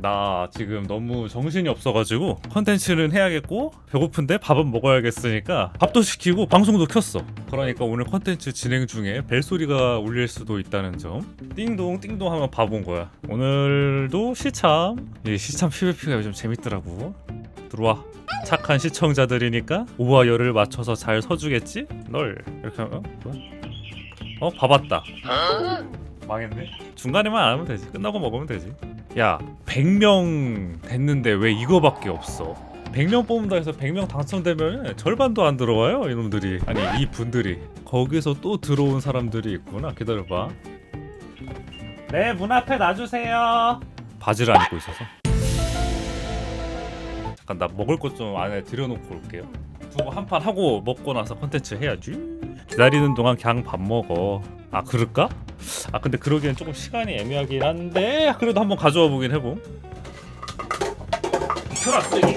나 지금 너무 정신이 없어가지고 컨텐츠는 해야겠고 배고픈데 밥은 먹어야겠으니까 밥도 시키고 방송도 켰어. 그러니까 오늘 컨텐츠 진행 중에 벨소리가 울릴 수도 있다는 점. 띵동 띵동 하면 봐본 거야. 오늘도 시참. 이 시참 PVP가 요즘 재밌더라고. 들어와. 착한 시청자들이니까 오와 열을 맞춰서 잘 서주겠지? 널. 이렇게 하면 어? 어? 봐봤다. 망했네. 중간에만 안 하면 되지. 끝나고 먹으면 되지 야 100명 됐는데 왜 이거밖에 없어? 100명 뽑는다 해서 100명 당첨되면 절반도 안 들어와요 이놈들이. 아니 이 분들이. 거기서 또 들어온 사람들이 있구나. 기다려봐. 네 문 앞에 놔주세요. 바지를 안 입고 있어서. 잠깐 나 먹을 것 좀 안에 들여놓고 올게요. 두고 한 판 하고 먹고 나서 컨텐츠 해야지. 기다리는 동안 그냥 밥 먹어 아 그럴까? 아 근데 그러기엔 조금 시간이 애매하긴 한데 그래도 한번 가져와 보긴 해봄. 켜라 쓰기.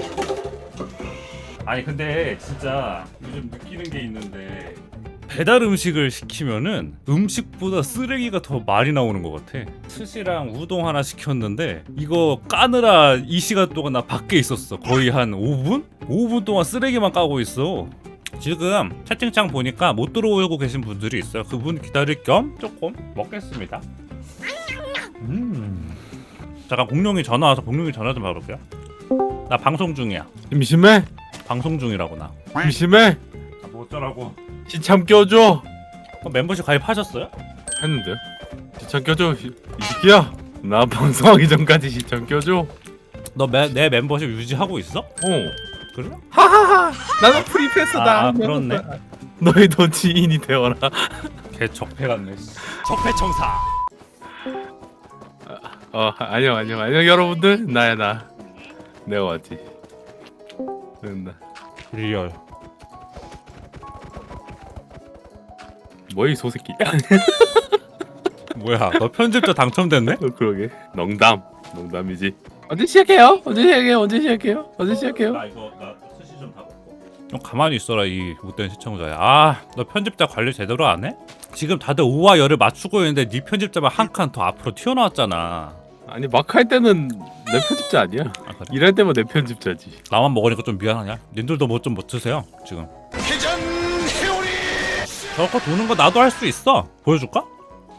아니 근데 진짜 요즘 느끼는 게 있는데 배달 음식을 시키면은 음식보다 쓰레기가 더 많이 나오는 것 같아. 스시랑 우동 하나 시켰는데 이거 까느라 이 시간 동안 나 밖에 있었어. 거의 한 5분? 5분 동안 쓰레기만 까고 있어 지금 채팅창 보니까 못 들어오고 계신 분들이 있어요. 그분 기다릴 겸 조금 먹겠습니다. 음. 잠깐 공룡이 전화 와서 공룡이 전화 좀 받아볼게요. 나 방송 중이야. 심심해? 방송 중이라고 나. 심심해? 아, 뭐 어쩌라고? 시참 껴줘 어, 멤버십 가입하셨어요? 했는데 시참 껴줘 이, 이 새끼야 나 방송하기 전까지 시참 껴줘 너 내 멤버십 유지하고 있어? 어 그래? 하하하 나는 프리패스다 아, 아, 그렇네. 너희도 지인이 되어라 개 적폐 같네. 적폐 청사. 어 안녕 안녕 안녕 여러분들 나야 나 내가 왔지 나 리얼. 뭐야 이 소새끼 뭐야? 너 편집자 당첨됐네? 어, 그러게 농담 농담이지 언제 시작해요? 언제 시작해요? 언제 시작해요? 언제 시작해요? 나 이거 나 스시 좀 다 먹고. 좀 가만히 있어라 이 못된 시청자야. 아, 너 편집자 관리 제대로 안 해? 지금 다들 오와 열을 맞추고 있는데 네 편집자만 한 칸 더 앞으로 튀어나왔잖아. 아니 막할 때는 내 편집자 아니야 아 그래? 일할 때만 내 편집자지 나만 먹으니까 좀 미안하냐? 님들도 뭐 좀 못 드세요 지금. 저거 도는 거 나도 할 수 있어. 보여줄까?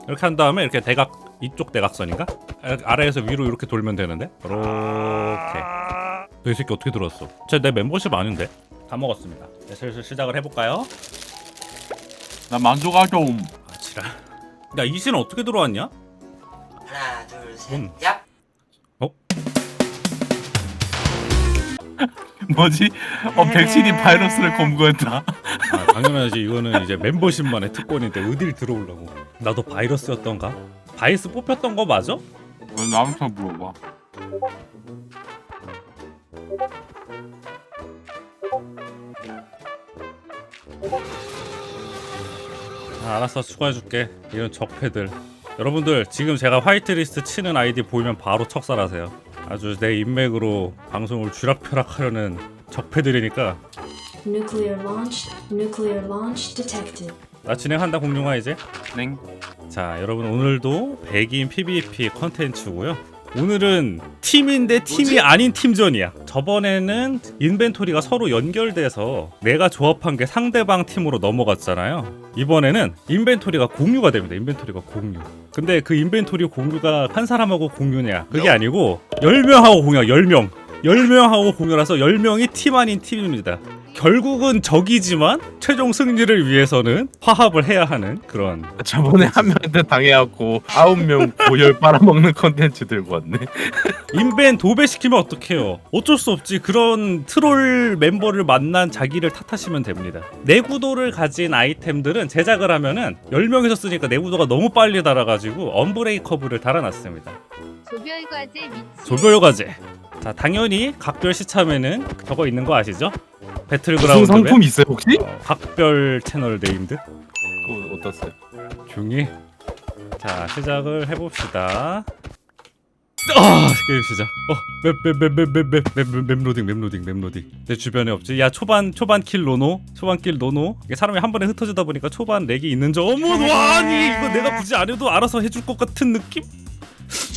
이렇게 한 다음에 이렇게 대각 이쪽 대각선인가? 아, 아래에서 위로 이렇게 돌면 되는데. 이렇게. 너이 새끼 어떻게 들었어? 쟤 내 멤버십 아닌데? 다 먹었습니다. 네, 슬슬 시작을 해볼까요? 나 만족하 좀아 지랄. 야 이신 어떻게 들어왔냐? 하나 둘셋 음. 얍! 뭐지? 어 백신이 바이러스를 검거했다 아 당연하지 이거는 이제 멤버십만의 특권인데 어딜 들어오려고? 나도 바이러스였던가? 바이스 뽑혔던 거 맞아? 왜 나한테 물어봐 아, 알았어 수고해줄게 이런 적패들 여러분들 지금 제가 화이트리스트 치는 아이디 보이면 바로 척살하세요 아주 내 인맥으로 방송을 쥐락펴락하려는 적패들이니까 Nuclear launch. Nuclear launch detected. 나 진행한다 공룡아 이제? 냉 자 여러분 오늘도 백인 PVP 컨텐츠고요. 오늘은 팀인데 팀이 아닌 팀전이야. 저번에는 인벤토리가 서로 연결돼서 내가 조합한 게 상대방 팀으로 넘어갔잖아요. 이번에는 인벤토리가 공유가 됩니다. 인벤토리가 공유. 근데 그 인벤토리 공유가 한 사람하고 공유냐? 그게 아니고 10명하고 공유야 10명. 10명하고 공유라서 10명이 팀 아닌 팀입니다 결국은 적이지만 최종 승리를 위해서는 화합을 해야 하는 그런 저번에 한 명한테 당해갖고 아홉 명 고열 빨아먹는 컨텐츠 들고 왔네. 인벤 도배시키면 어떡해요? 어쩔 수 없지. 그런 트롤 멤버를 만난 자기를 탓하시면 됩니다. 내구도를 가진 아이템들은 제작을 하면은 10명이서 쓰니까 내구도가 너무 빨리 달아가지고 언브레이커블을 달아놨습니다. 조별과제 미치 조별과제. 자 당연히 각별 시참에는 저거 있는 거 아시죠? 무슨 배틀그라운드 상품 있어요 혹시? 어, 각별 채널 네임드? 그거 어떻어요? 조용히 자 시작을 해봅시다. 아 게임 시작. 어맵맵맵맵맵맵맵 로딩 맵 로딩 맵 로딩. 내 주변에 없지? 야 초반 초반 킬 노노? 초반 킬 노노? 이게 사람이 한 번에 흩어지다 보니까 초반 렉이 있는 줄 어머 와 아니 이거 내가 굳이 안 해도 알아서 해줄 것 같은 느낌?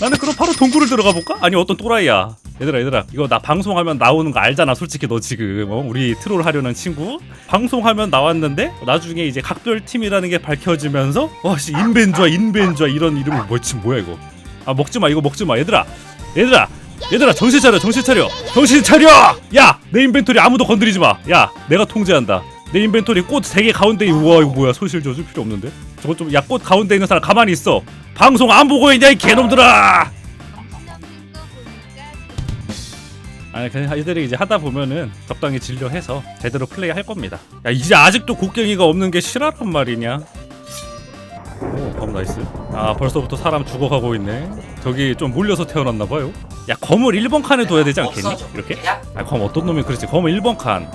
나는 그럼 바로 동굴을 들어가 볼까? 아니 어떤 또라이야 얘들아 얘들아. 이거 나 방송하면 나오는 거 알잖아 솔직히 너 지금. 어? 우리 트롤 하려는 친구. 방송하면 나왔는데 나중에 이제 각별 팀이라는 게 밝혀지면서 와씨 인벤좌 인벤좌 이런 이름은 뭐지 뭐야 이거? 아 먹지 마 이거 먹지 마. 얘들아 얘들아 얘들아 정신 차려 정신 차려. 정신 차려! 야 내 인벤토리 아무도 건드리지 마야 내가 통제한다. 내 인벤토리 꽃세개 가운데 우와 이거 뭐야? 소실 저주 필요 없는데? 저거 좀야 꽃 가운데 있는 사람 가만히 있어. 방송 안 보고 있냐 이 개놈들아 아니 그냥 이들이 이제 하다 보면은 적당히 진료해서 제대로 플레이 할 겁니다 야 이제 아직도 곡괭이가 없는 게 실화란 말이냐 오검 나이스 아 벌써부터 사람 죽어가고 있네 저기 좀 몰려서 태어났나 봐요 야 검을 1번 칸에 둬야 되지 않겠니? 이렇게? 얍. 아검 어떤 놈이 그렇지 검은 1번 칸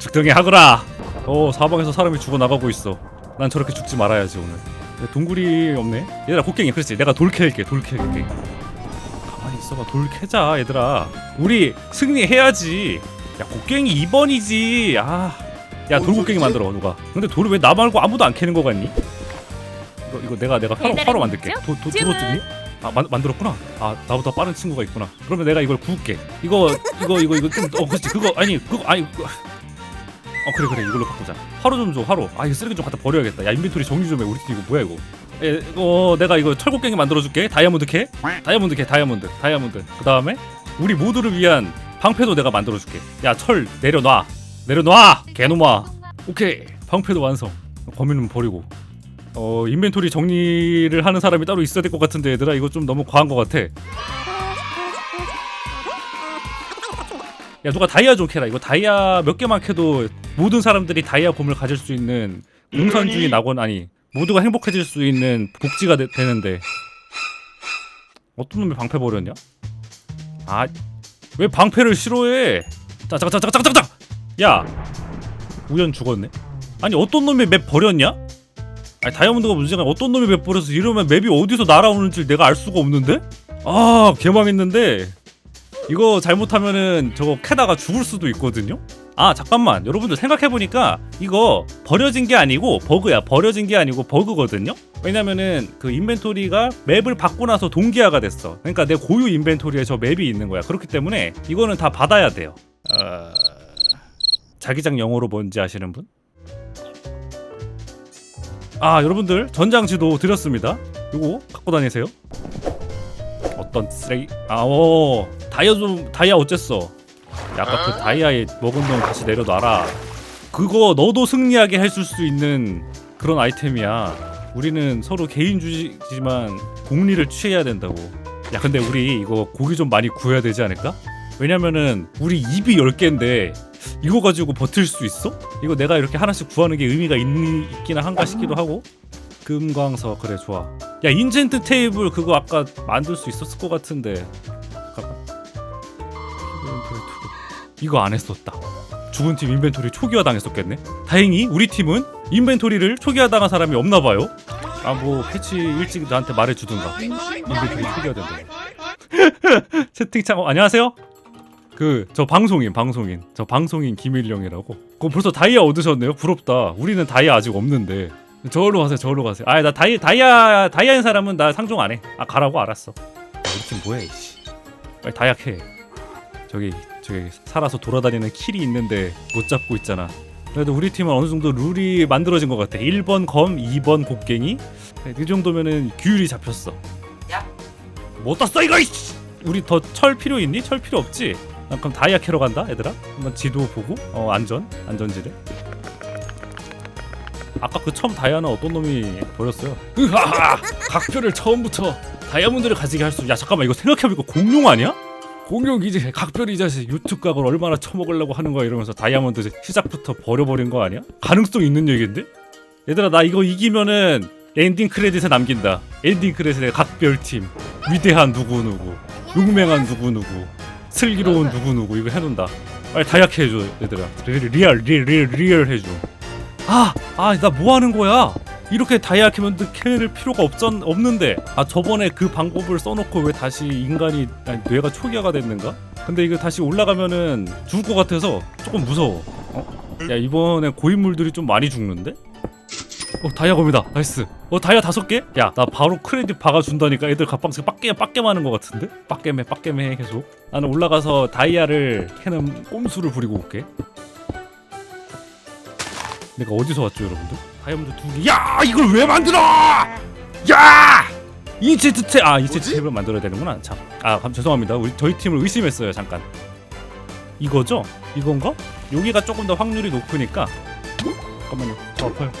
죽등이 하거라 어 사방에서 사람이 죽어 나가고 있어 난 저렇게 죽지 말아야지 오늘 야, 동굴이 없네 얘들아 곡괭이 그렇지 내가 돌 캘게 돌 캘게 있어봐. 돌 캐자 얘들아. 우리 승리해야지. 야 곡괭이 2번이지. 아야 돌곡괭이 만들어 누가. 근데 돌을 왜 나 말고 아무도 안 캐는 거 같니? 이거 이거 내가 내가 화로 화로 만들게. 도, 도, 들어왔니? 아 만, 만들었구나. 아 나보다 빠른 친구가 있구나. 그러면 내가 이걸 구울게. 이거 이거 이거 이거 좀어 그렇지. 그거 아니 그거 아니 그거. 어 그래 그래. 이걸로 바꾸자. 화로 좀줘 화로. 아 이거 쓰레기 좀 갖다 버려야겠다. 야 인벤토리 정리 좀 해. 우리 팀 이거 뭐야 이거? 예, 어 내가 이거 철곡갱이 만들어줄게. 다이아몬드 캐? 다이아몬드 캐 다이아몬드 다이아몬드. 그 다음에 우리 모두를 위한 방패도 내가 만들어줄게. 야 철 내려놔. 내려놔! 개놈아. 오케이. 방패도 완성. 거미는 버리고. 어 인벤토리 정리를 하는 사람이 따로 있어야 될 것 같은데 얘들아. 이거 좀 너무 과한 것 같아 야 누가 다이아 좀 캐라 이거 다이아 몇 개만 캐도 모든 사람들이 다이아 봄을 가질 수 있는 용산주의 낙원 아니 모두가 행복해질 수 있는 복지가 되, 되는데 어떤 놈이 방패 버렸냐? 아 왜 방패를 싫어해? 짜짜짜짜짜짜짜! 야 우연 죽었네. 아니 어떤 놈이 맵 버렸냐? 아니 다이아몬드가 문제가 아니라 어떤 놈이 맵 버려서 이러면 맵이 어디서 날아오는지 내가 알 수가 없는데? 아 개망했는데 이거 잘못하면은 저거 캐다가 죽을 수도 있거든요. 아 잠깐만. 여러분들 생각해보니까 이거 버려진 게 아니고 버그야. 버려진 게 아니고 버그거든요? 왜냐면은 그 인벤토리가 맵을 받고 나서 동기화가 됐어. 그러니까 내 고유 인벤토리에 저 맵이 있는 거야. 그렇기 때문에 이거는 다 받아야 돼요. 어... 자기장 영어로 뭔지 아시는 분? 아 여러분들 전장지도 드렸습니다. 이거 갖고 다니세요? 어떤 쓰레기? 아오 다이아 좀 다이아 어쨌어 야, 아까 그 다이아에 먹은 놈 다시 내려놔라. 그거 너도 승리하게 해줄 수 있는 그런 아이템이야. 우리는 서로 개인주의지만 공리를 취해야 된다고. 야, 근데 우리 이거 고기 좀 많이 구해야 되지 않을까? 왜냐면은 우리 입이 10개인데 이거 가지고 버틸 수 있어? 이거 내가 이렇게 하나씩 구하는 게 의미가 있, 있기는 한가 싶기도 하고 금광석 그래 좋아 야 인젠트 테이블 그거 아까 만들 수 있었을 것 같은데 이거 안 했었다. 죽은 팀 인벤토리 초기화 당했었겠네. 다행히 우리 팀은 인벤토리를 초기화 당한 사람이 없나 봐요. 아 뭐 패치 일찍 나한테 말해주든가. 인벤토리 초기화 된다. 채팅창 어, 안녕하세요. 그 저 방송인 방송인 저 방송인 김일령이라고. 그거 벌써 다이아 얻으셨네요. 부럽다. 우리는 다이아 아직 없는데. 저걸로 가세요. 저걸로 가세요. 아나 다이 다이아 다이아인 사람은 나 상종 안 해. 아 가라고 알았어. 야, 우리 팀 뭐해? 씨. 빨리 다이아 캐. 저기 저기 살아서 돌아다니는 킬이 있는데 못 잡고 있잖아. 그래도 우리 팀은 어느 정도 룰이 만들어진 것 같아. 1번 검, 2번 곡괭이. 이 정도면은 규율이 잡혔어. 야. 못 땄어 이거. 이씨! 우리 더 철 필요 있니? 철 필요 없지. 난 그럼 다이아 캐러 간다, 얘들아. 한번 지도 보고. 어 안전, 안전지대. 아까 그 처음 다이아는 어떤 놈이 버렸어요? 으하하! 각별을 처음부터 다이아몬드를 가지게 할 수. 야 잠깐만 이거 생각해보니까 공룡 아니야? 공룡 이제 각별이 이 자식 유튜브 각을 얼마나 처먹으려고 하는 거야 이러면서 다이아몬드 시작부터 버려버린 거 아니야? 가능성 있는 얘기인데? 얘들아 나 이거 이기면은 엔딩 크레딧에 남긴다. 엔딩 크레딧에 각별 팀. 위대한 누구누구 용맹한 누구누구 슬기로운 누구누구 이거 해놓는다. 빨리 다이아케 해줘 얘들아. 리- 리얼 리얼 리얼, 리얼 해줘. 아아 나 뭐 하는 거야 이렇게 다이아 캐면드 캐낼 필요가 없전 없는데 아 저번에 그 방법을 써놓고 왜 다시 인간이 아니, 뇌가 초기화가 됐는가? 근데 이거 다시 올라가면은 죽을 것 같아서 조금 무서워. 어? 야 이번에 고인물들이 좀 많이 죽는데? 어 다이아 검이다 나이스 어 다이아 다섯 개? 야 나 바로 크레딧 박아준다니까 애들 갑방씩 빡게 빡게 많은 것 같은데? 빡게매 빡게매 계속 나는 올라가서 다이아를 캐는 꼼수를 부리고 올게 내가 어디서 왔죠 여러분들? 다이아몬드 두 개 야 이걸 왜 만들어? 야! 인체트 탭 아 인체트 탭을 만들어야 되는구나. 참아 죄송합니다. 우리 저희 팀을 의심했어요 잠깐. 이거죠? 이건가? 여기가 조금 더 확률이 높으니까. 잠깐만요. 저 아파요.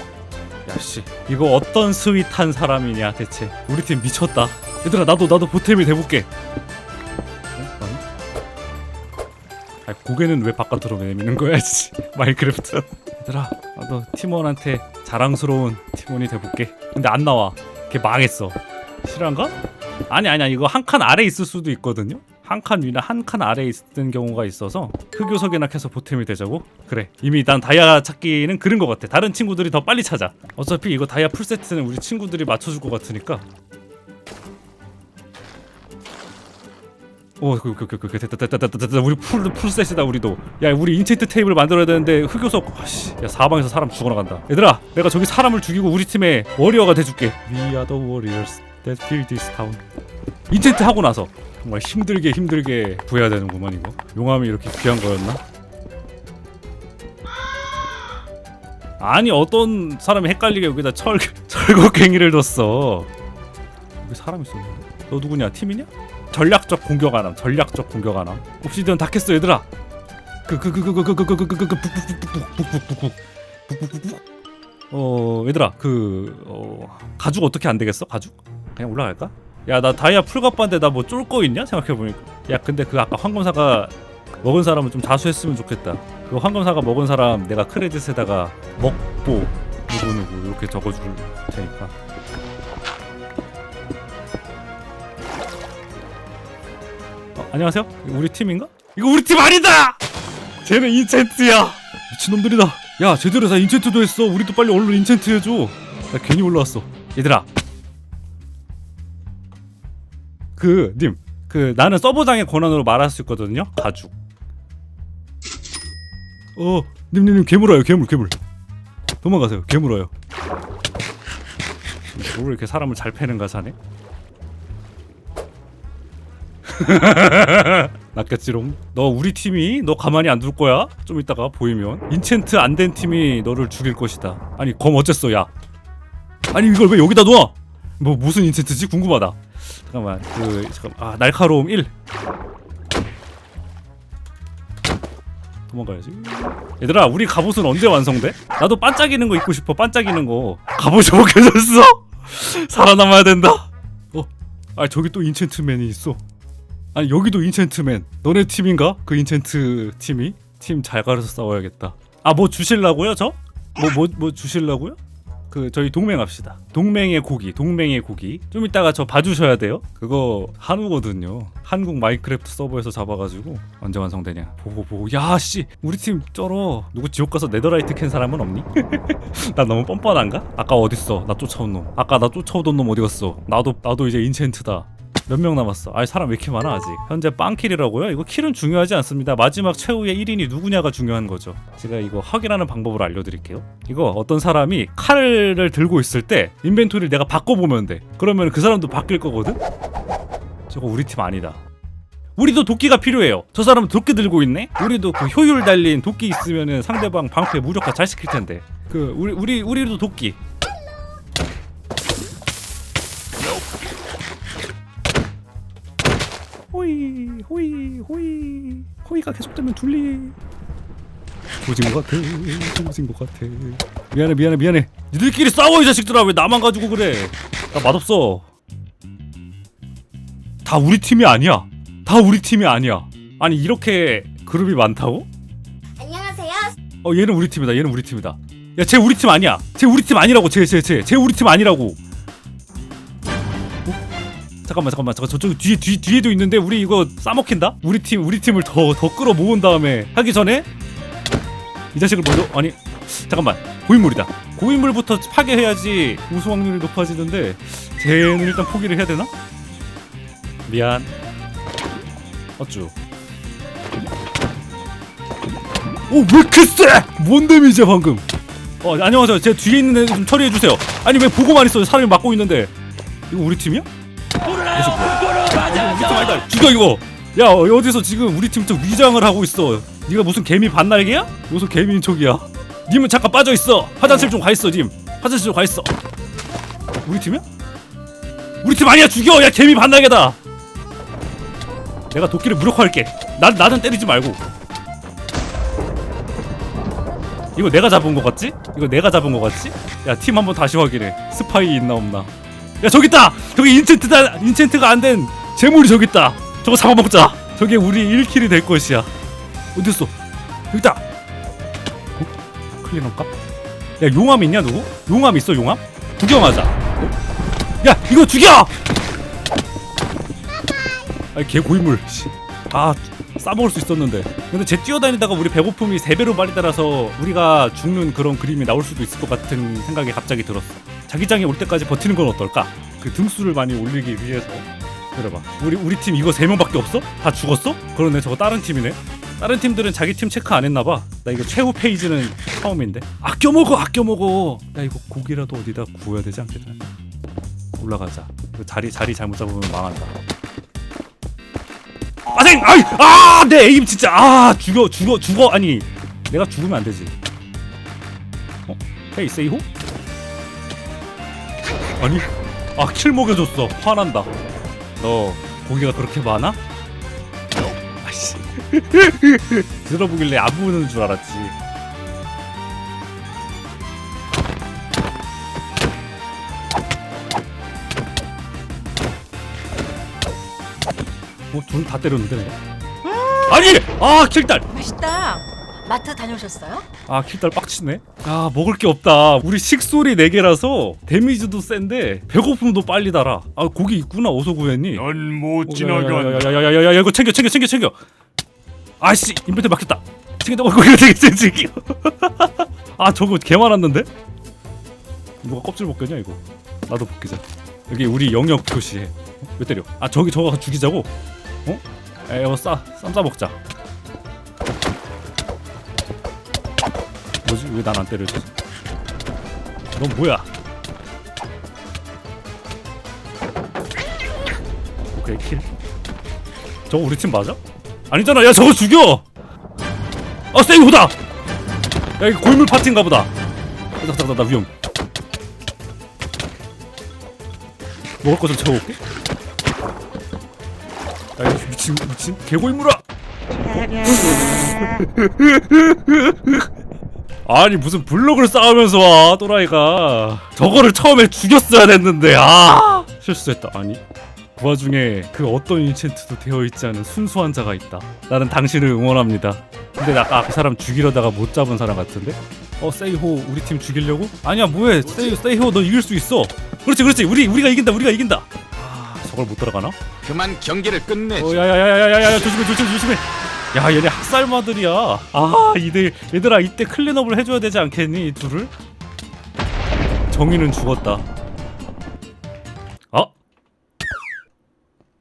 야씨. 이거 어떤 스윗한 사람이냐 대체. 우리 팀 미쳤다. 얘들아 나도 나도 보탬이 돼볼게. 어? 아니? 아 고개는 왜 바깥으로 내미는 거야 씨. 마인크래프트 얘들아 나도 팀원한테 자랑스러운 팀원이 돼볼게. 근데 안 나와. 걔 망했어. 실화인가? 아니 아니야. 이거 한 칸 아래 있을 수도 있거든요. 한 칸 위나 한 칸 아래 있는 경우가 있어서 흑요석이나 캐서 보탬이 되자고? 그래. 이미 난 다이아 찾기는 그런 것 같아. 다른 친구들이 더 빨리 찾아. 어차피 이거 다이아 풀세트는 우리 친구들이 맞춰줄 것 같으니까 오, 그, 그, 그, 그, 됐다, 됐다, 됐다, 됐다, 우리 풀, 풀셋이다, 우리도. 야, 우리 인체트 테이블 만들어야 되는데 흑요석, 아씨, 야 사방에서 사람 죽어나간다. 얘들아, 내가 저기 사람을 죽이고 우리 팀의 워리어가 돼줄게. We are the warriors that build this town. 인체트 하고 나서 정말 힘들게 힘들게 구해야 되는구만 이거. 용암이 이렇게 귀한 거였나? 아니 어떤 사람이 헷갈리게 여기다 철 철곡갱이를 뒀어. 여기 사람 있었는데. 너 누구냐? 팀이냐? 전략적 공격 안함. 전략적 공격 안함. 옵시디언 다 캤어 얘들아. 그 그 그 그 그 그 그 그 그 그 북북북북북북북북북북북북북 어 얘들아 그 어, 가죽 어떻게 안 되겠어? 가죽? 그냥 올라갈까? 야나 다이아 풀갑반데 나뭐쫄거 있냐? 생각해 보니까. 야 근데 그 아까 황금사가 먹은 사람은 좀 자수했으면 좋겠다. 그 황금사가 먹은 사람 내가 크레딧에다가 먹보 누구 누구 이렇게 적어줄 테니까. 어, 안녕하세요. 이거 우리 팀인가? 이거 우리 팀 아니다. 쟤는 인챈트야. 미친놈들이다. 야 제대로 다 인챈트도 했어. 우리도 빨리 얼른 인챈트 해줘. 나 괜히 올라왔어. 얘들아. 그 님. 그 나는 서버장의 권한으로 말할 수 있거든요. 가죽. 어, 님님님 괴물 와요. 괴물 괴물. 도망가세요. 괴물 와요. 뭘 이렇게 사람을 잘 패는가 사네? 낚였지롱. 너 우리 팀이 너 가만히 안 둘 거야? 좀 이따가 보이면 인챈트 안 된 팀이 너를 죽일 것이다. 아니 검 어쨌어 야? 아니 이걸 왜 여기다 놔? 뭐 무슨 인챈트지 궁금하다. 잠깐만 그 잠깐 아 날카로움 1 도망가야지 얘들아 우리 갑옷은 언제 완성돼? 나도 반짝이는 거 입고 싶어 반짝이는 거 갑옷이 벗겨졌어? 살아남아야 된다 어? 아 저기 또 인챈트맨이 있어 아니 여기도 인챈트맨 너네 팀인가? 그 인챈트 팀이? 팀 잘 가려서 싸워야겠다 아 뭐 주실라고요 저? 뭐 뭐 뭐 주실라고요? 그 저희 동맹합시다. 동맹의 고기, 동맹의 고기. 좀 이따가 저 봐주셔야 돼요. 그거 한우거든요. 한국 마인크래프트 서버에서 잡아가지고 언제 완성되냐. 보고 보고. 야 씨, 우리 팀 쩔어. 누구 지옥 가서 네더라이트 캔 사람은 없니? 나 너무 뻔뻔한가? 아까 어딨어? 나 쫓아온 놈. 아까 나 쫓아오던 놈 어디 갔어? 나도 나도 이제 인챈트다. 몇 명 남았어? 아니 사람 왜 이렇게 많아 아직? 현재 빵킬이라고요? 이거 킬은 중요하지 않습니다. 마지막 최후의 1인이 누구냐가 중요한 거죠. 제가 이거 확인하는 방법을 알려드릴게요. 이거 어떤 사람이 칼을 들고 있을 때 인벤토리를 내가 바꿔보면 돼. 그러면 그 사람도 바뀔 거거든? 저거 우리 팀 아니다. 우리도 도끼가 필요해요. 저 사람은 도끼 들고 있네. 우리도 그 효율 달린 도끼 있으면은 상대방 방패 무력화 잘 시킬 텐데. 그 우리 우리 우리도 도끼. 호이가 계속되면 둘리. 조진 것 같아. 조진 것 같아. 미안해 미안해 미안해. 니들끼리 싸워 이 자식들아. 왜 나만 가지고 그래? 나 맛없어. 다 우리 팀이 아니야. 다 우리 팀이 아니야. 아니 이렇게 그룹이 많다고? 안녕하세요. 어 얘는 우리 팀이다. 얘는 우리 팀이다. 야 쟤 우리 팀 아니야. 쟤 우리 팀 아니라고. 쟤 쟤 쟤. 쟤 우리 팀 아니라고. 어? 잠깐만 잠깐만. 잠깐 저쪽 뒤에 뒤 뒤에도 있는데 우리 이거 싸먹힌다? 우리 팀 우리 팀을 더 더 끌어 모은 다음에 하기 전에 이 자식을 먼저 아니 잠깐만. 고인물이다. 고인물부터 파괴해야지 우수 확률이 높아지는데 쟤는 일단 포기를 해야 되나? 미안. 어쭈. 오왜 세? 뭔 데미지야 방금? 어 안녕하세요. 제 뒤에 있는 애 좀 처리해 주세요. 아니 왜 보고만 있어요? 사람이 막고 있는데. 이거 우리 팀이야? 아니다. 죽여 이거. 야 어, 어디서 지금 우리 팀 쪽 위장을 하고 있어. 네가 무슨 개미 반날개야? 무슨 개미인 척이야? 님은 잠깐 빠져 있어. 화장실 좀 가 있어 님. 화장실 좀 가 있어. 우리 팀이야? 우리 팀 아니야 죽여! 야 개미 반날개다! 내가 도끼를 무력화할게. 난 나는 때리지 말고. 이거 내가 잡은 거 같지? 이거 내가 잡은 거 같지? 야 팀 한번 다시 확인해. 스파이 있나 없나 야 저기 있다 저기 인챈트다 인챈트가 안 된 재물이 저기 있다 저거 잡아먹자 저게 우리 1킬이 될 것이야 어딨어 여기 있다 어? 클리너값? 야 용암 있냐 누구? 용암 있어 용암? 구경하자 어? 야 이거 죽여! 아니 개 고인물 씨. 아 싸먹을 수 있었는데 근데 쟤 뛰어다니다가 우리 배고픔이 3배로 빨리 따라서 우리가 죽는 그런 그림이 나올 수도 있을 것 같은 생각이 갑자기 들었어 자기장이 올 때까지 버티는 건 어떨까? 그 등수를 많이 올리기 위해서. 그래봐. 우리 우리 팀 이거 3명밖에 없어? 다 죽었어? 그러네. 저거 다른 팀이네. 다른 팀들은 자기 팀 체크 안 했나봐. 나 이거 최후 페이지는 처음인데. 아껴 먹어 아껴 먹어. 야 이거 고기라도 어디다 구워야 되지 않겠나? 올라가자. 이거 자리 자리 잘못 잡으면 망한다. 아생! 아이 아내 에임 진짜. 아 죽여 죽어 죽어. 아니 내가 죽으면 안 되지. 어? 헤이 세이호 아니 아킬 먹여줬어. 화난다. 너 고기가 그렇게 많아? 아씨. 들어보길래 안 보는 줄 알았지. 뭐둘 다 때렸는데 내가? 아니! 아 킬딸 맛있다. 마트 다녀오셨어요? 아 킬딸 빡치네. 아 먹을 게 없다. 우리 식솔이 4개라서 데미지도 센데 배고픔도 빨리 달아. 아 고기 있구나 어서 구했니? 넌못 어, 지나간 야야야야야 이거 챙겨 챙겨 챙겨 챙겨. 아씨 인벤트 막혔다. 챙겨 어 이거 되게 챙겨 아 저거 개 많았는데? 누가 껍질 벗겼냐 이거? 나도 벗기자. 여기 우리 영역 표시해. 어? 왜 때려? 아 저기 저거 죽이자고? 어? 에어 싸 쌈 싸 먹자. 왜 난 안 때려지 넌 뭐야? 오케이 킬. 저거 우리 팀 맞아? 아니잖아. 야 저거 죽여! 아 세이호다! 야 이거 골물 파티인가 보다. 잠깐 잠깐 나 위험. 먹을 거 좀 채워올게. 야 이거 미친 미친? 개고인물아 아니 무슨 블록을 쌓으면서 와 또라이가. 저거를 처음에 죽였어야 됐는데 아! 실수했다. 아니 그 와중에 그 어떤 인챈트도 되어 있지 않은 순수한 자가 있다. 나는 당신을 응원합니다. 근데 아까 그 사람 죽이려다가 못 잡은 사람 같은데? 어 세이호 우리 팀 죽이려고? 아니야 뭐해. 세이 세이호 너 이길 수 있어. 그렇지 그렇지. 우리 우리가 이긴다 우리가 이긴다. 아 저걸 못 따라가나? 그만 경기를 끝내. 어, 야야야야야야야 조심해 조심해 조심해. 야 얘네 학살마들이야. 아 이들 얘들아 이때 클린업을 해줘야 되지 않겠니 이 둘을? 정의는 죽었다. 어?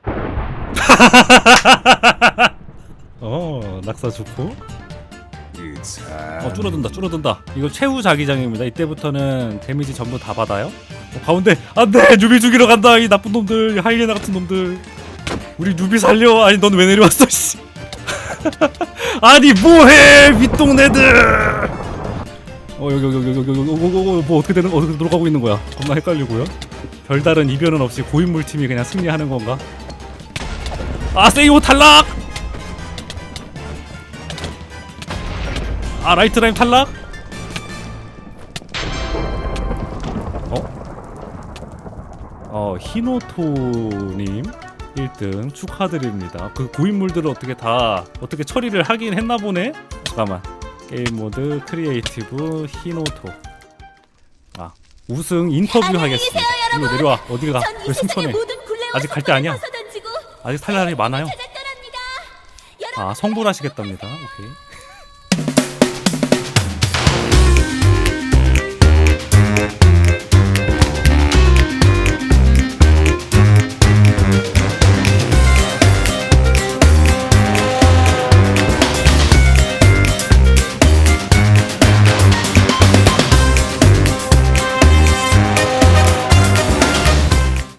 어 낙사 좋고. 어 줄어든다 줄어든다. 이거 최후 자기장입니다. 이때부터는 데미지 전부 다 받아요. 어, 가운데 안돼 뉴비 죽이러 간다 이 나쁜 놈들 이 하이에나 같은 놈들. 우리 누비 살려 아니 넌 왜 내려왔어 씨 아니 뭐해 밑동네들! 어 여기 여기 여기 여기 여기 여기 뭐 어떻게 되는 어떻게 돌아가고 있는 거야? 겁나 헷갈리고요. 별다른 이변은 없이 고인물 팀이 그냥 승리하는 건가? 아 세이오 탈락! 아 라이트 라임 탈락! 어? 어 히노토님 1등 축하드립니다. 그 고인물들을 어떻게 다 어떻게 처리를 하긴 했나 보네. 잠깐만. 게임 모드 크리에이티브 히노토. 아 우승 인터뷰 하겠습니다. 이거 내려와 어디가 가? 왜 승천해? 아직 갈 때 아니야. 아직 탈 날이 많아요. 아 성불하시겠답니다. 오케이.